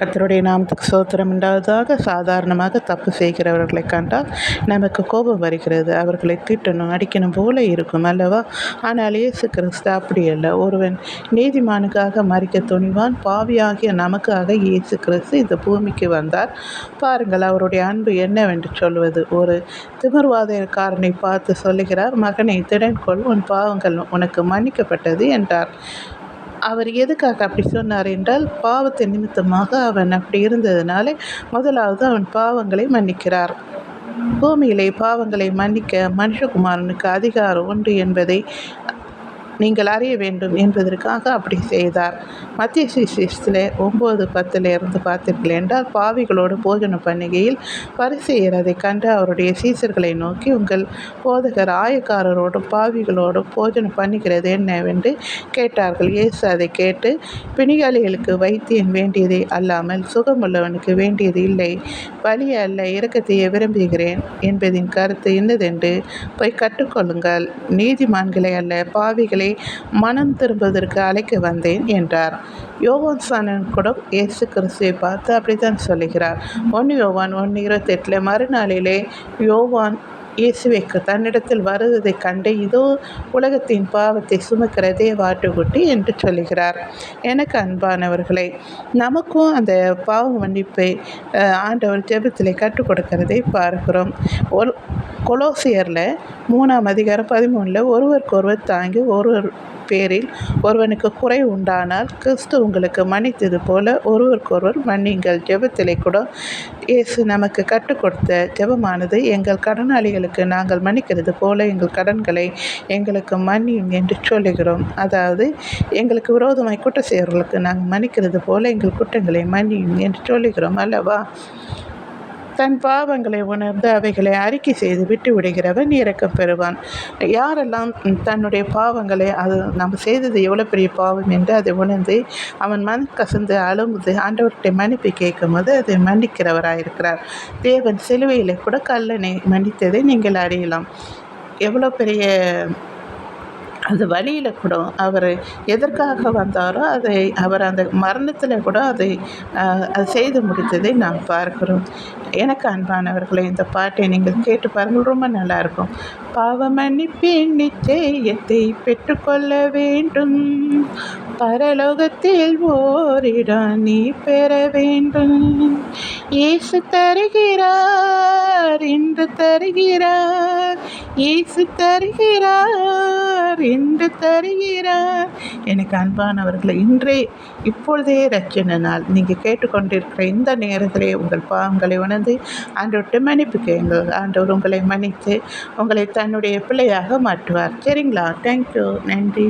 கத்தருடைய நாமத்துக்கு சோத்திரம் உண்டாவதாக சாதாரணமாக தப்பு செய்கிறவர்களை கண்டால் நமக்கு கோபம் வருகிறது. அவர்களை திட்டணும் அடிக்கணும் போல இருக்கும் அல்லவா? ஆனால் இயேசு கிறிஸ்து அப்படி அல்ல. ஒருவன் நீதிமானுக்காக மறிக்க துணிவான் பாவியாகிய நமக்காக இயேசு கிறிஸ்து இந்த பூமிக்கு வந்தார். பாருங்கள் அவருடைய அன்பு என்னவென்று சொல்வது. ஒரு திமிர்வாதக்காரனை பார்த்து சொல்லுகிறார் மகனை திடன்கொள் உன் பாவங்கள் உனக்கு மன்னிக்கப்பட்டது என்றார். அவர் எதுக்காக அப்படி சொன்னார் என்றால் பாவத்தை நிமித்தமாக அவன் அப்படி இருந்ததுனாலே முதலாவது அவன் பாவங்களை மன்னிக்கிறார். பூமியிலே பாவங்களை மன்னிக்க மனுஷகுமாரனுக்கு அதிகாரம் உண்டு என்பதை நீங்கள் அறிய வேண்டும் என்பதற்காக அப்படி செய்தார். மத்திய சிசிஸ்திலே ஒம்பது பத்தில் இருந்து பார்த்தீர்கள் என்றால் பாவிகளோடு போஜன பண்டிகையில் பரிசெயர் கண்டு அவருடைய சீசர்களை நோக்கி உங்கள் போதகர் ஆயக்காரரோடும் பாவிகளோடும் போஜனம் பண்ணுகிறது என்னவென்று கேட்டார்கள். இயேசு அதை கேட்டு பிணிகாலிகளுக்கு வைத்தியன் வேண்டியதை அல்லாமல் சுகமுள்ளவனுக்கு வேண்டியது இல்லை. பலி அல்ல இறக்கத்தையே விரும்புகிறேன். என்பதின் கருத்து இன்னதென்று போய் கற்றுக்கொள்ளுங்கள். நீதிமான்களை அல்ல பாவிகளை மனம் திரும்புவதற்கு அழைக்க வந்தேன் என்றார். யோவான் சாணன் கூட இயேசு கிறிஸ்துவை பார்த்து அப்படித்தான் சொல்லுகிறார். ஒன்று யோவான் ஒன்று இருபத்தெட்டில் மறுநாளிலே யோவான் இயேசுவைக்கு தன்னிடத்தில் வருவதை கண்டு இதோ உலகத்தின் பாவத்தை சுமக்கிறதே வாட்டுக்குட்டி என்று சொல்லுகிறார். எனக்கு அன்பானவர்களை நமக்கும் அந்த பாவ மன்னிப்பை ஆண்டவர் ஜெபத்தில் கற்றுக் கொடுக்கிறதை பார்க்கிறோம். ஒரு கொலோசியரில் மூணாம் அதிகாரம் பதிமூணில் ஒருவருக்கொருவர் தாங்கி ஒருவர் பேரில் ஒருவனுக்கு குறை உண்டானால் கிறிஸ்து உங்களுக்கு மன்னித்தது போல ஒருவருக்கொருவர் மன்னிங்கள் ஜெபத்திலே கூட இயேசு நமக்கு கற்றுக் கொடுத்த ஜெபமானது எங்கள் கடனாளிகளுக்கு நாங்கள் மன்னிக்கிறது போல எங்கள் கடன்களை எங்களுக்கு மன்னியும் என்று சொல்லுகிறோம். அதாவது எங்களுக்கு விரோதமாய் குற்ற செய்கிறவர்களுக்கு நாங்கள் மன்னிக்கிறது போல எங்கள் குற்றங்களை மன்னியும் என்று சொல்லுகிறோம் அல்லவா? தன் பாவங்களை உணர்ந்து அவைகளை அறிக்கை செய்து விட்டு விடுகிறவன் இறக்கம் பெறுவான். யாரெல்லாம் தன்னுடைய பாவங்களை அது நம்ம செய்தது எவ்வளோ பெரிய பாவம் என்று அதை உணர்ந்து அவன் மண் கசந்து அழும்புது ஆண்டவர்கிட்ட மன்னிப்பு கேட்கும் போது அதை மன்னிக்கிறவராயிருக்கிறார். தேவன் சிலுவையில் கூட கல்லனை மன்னித்ததை நீங்கள் அறியலாம். எவ்வளோ பெரிய அந்த வழியில் கூட அவர் எதற்காக வந்தாரோ அதை அவர் அந்த மரணத்தில் கூட அதை அது செய்து முடித்ததை நாம் பார்க்கிறோம். எனக்கு அன்பானவர்களை இந்த பாட்டை நீங்கள் கேட்டு பாருங்கள் ரொம்ப நல்லாயிருக்கும். பாவமணி பின்னி தேயத்தை பெற்றுக்கொள்ள வேண்டும். பரலோகத்தில் ஓரிடம் நீ பெற வேண்டும். இயேசு தருகிறார் இன்று தருகிறார். இயேசு தருகிறார் இன்று தருகிறார். எனக்கு அன்பானவர்களை இன்றே இப்பொழுதே ரச்சனை நாள். நீங்கள் கேட்டுக்கொண்டிருக்கிற இந்த நேரத்திலே உங்கள் பாவங்களை உணர்ந்து ஆண்டோட்டு மன்னிப்பு கேங்கள் ஆண்டவர் உங்களை மன்னித்து உங்களை தன்னுடைய பிள்ளையாக மாற்றுவார். சரிங்களா? தேங்க்யூ நன்றி.